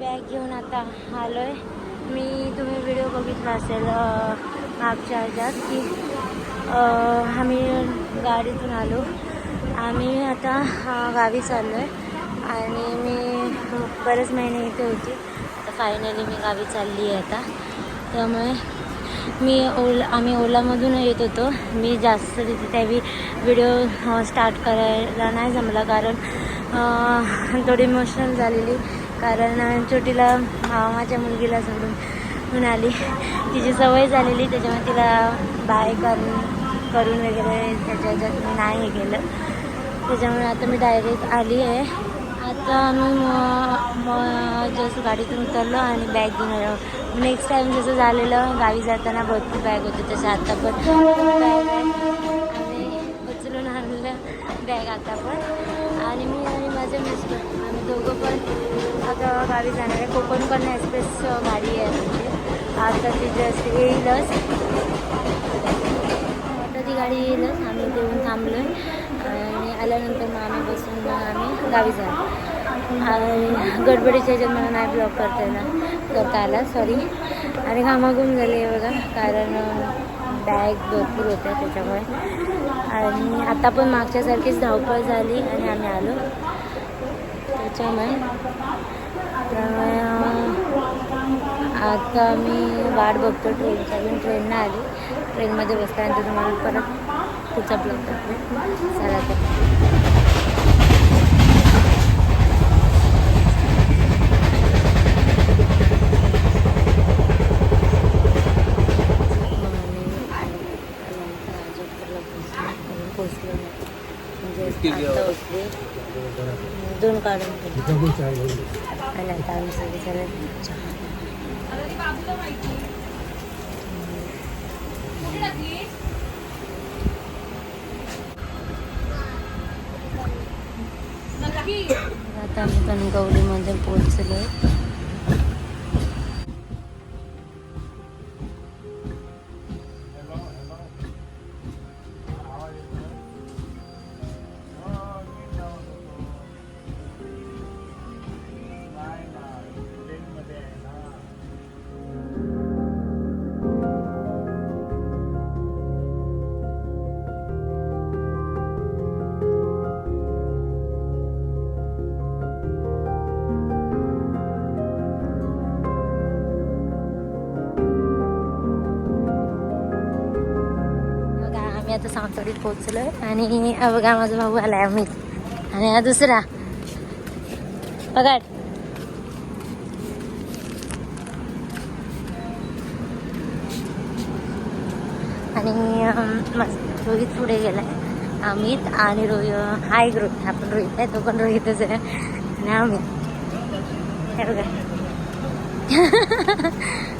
Bag घेऊन आता आलो आहे मी तुम्ही व्हिडिओ बघितला असेल मागच्या ह्याच्यात की आम्ही गाडीतून आलो. आम्ही आता गावी चाललो आहे आणि मी बरेच महिने इथे होती. आता फायनली मी गावी चालली आहे आता. त्यामुळे मी ओला आम्ही ओलामधून येत होतो. मी जास्त तिथे त्यावेळी व्हिडिओ स्टार्ट करायला नाही जमला. कारण थोडी इमोशनल झालेली. कारण छोटीला माझ्या मुलगीला सोडून म्हणून आली तिची सवय झालेली त्याच्यामुळे तिला बाय करून करून वगैरे त्याच्या ह्याच्यात मी नाही हे केलं त्याच्यामुळे आता मी डायरेक्ट आली आहे. आता आम्ही मग जसं गाडीतून उतरलो आणि बॅग घेऊन आलो. नेक्स्ट टाईम जसं झालेलं गावी जाताना भरपूर बॅग होती तसं आता पण बॅग आम्ही उचलून आणलं बॅग आता पण. आणि मी आणि माझे मिस्टर आम्ही दोघं पण आता गावी जाणार आहे कोकण पण एक्सप्रेस गाडी आहे आमची. आता ती जस्ट येईलच. आता ती गाडी येईलच. आम्ही देऊन थांबलो आणि आल्यानंतर मग आम्ही बसून मग आम्ही गावी जाणार. गडबडीच्या ह्याच्यात मला नाही ब्लॉक करता येणार. करता आला सॉरी आणि घामाघूम झाली आहे बघा कारण बॅग भरपूर होत्या त्याच्यामुळे. आणि आता पण मागच्यासारखीच धावपळ झाली आणि आम्ही आलो. त्याच्यामुळे. त्यामुळे आता मी वाट बघतो ट्रेनची अजून ट्रेन नाही आली. ट्रेनमध्ये बसल्यानंतर तुम्हाला परत पुढचा ब्लॉग करतो चला तर. दोन काढून. आणि आता आम्ही सगळे जण चहा आता आम्ही कणकवलीमध्ये पोहोचलो मी आम्ही आता सावंतवाडीत आहे आणि बघा माझा भाऊ आलाय अमित आणि हा दुसरा. बघा आणि माझा रोहित पुढे गेलाय. अमित आणि रोहित हा एक रोहित. हा पण रोहित आहे तो पण रोहितच आहे. आणि अमित. हे बघा.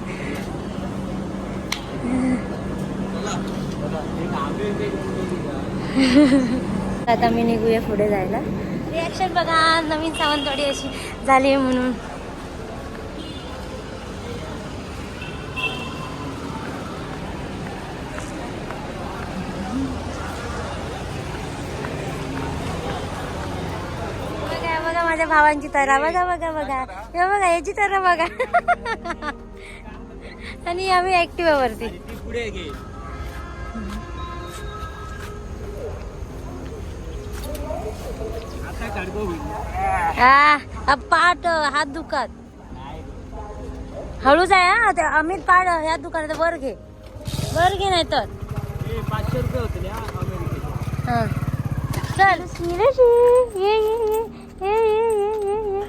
आता मी निघूया पुढे जायला. रिॲक्शन बघा नवीन सावंतवाडी अशी झाली म्हणून. बघा बघा माझ्या भावांची तरा बघा बघा बघा. हे बघा याची तरा बघा. आणि आम्ही ऍक्टिव्हा वरती. पाठ हात दुखात हळूच आहे हा? ते अमित पाड ह्या दुकानात वर घे. वर घे नाही तर पाचशे रुपये होते ये ये ये ये ये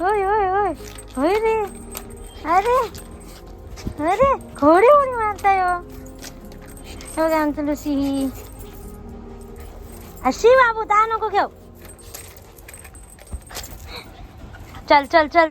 होय होय होय. होय रे. अरे. अरे घोडे उडी मारताय हो. आमचं लुसी. ही अशी बाबू दहा नको घेऊ. चल चल चल.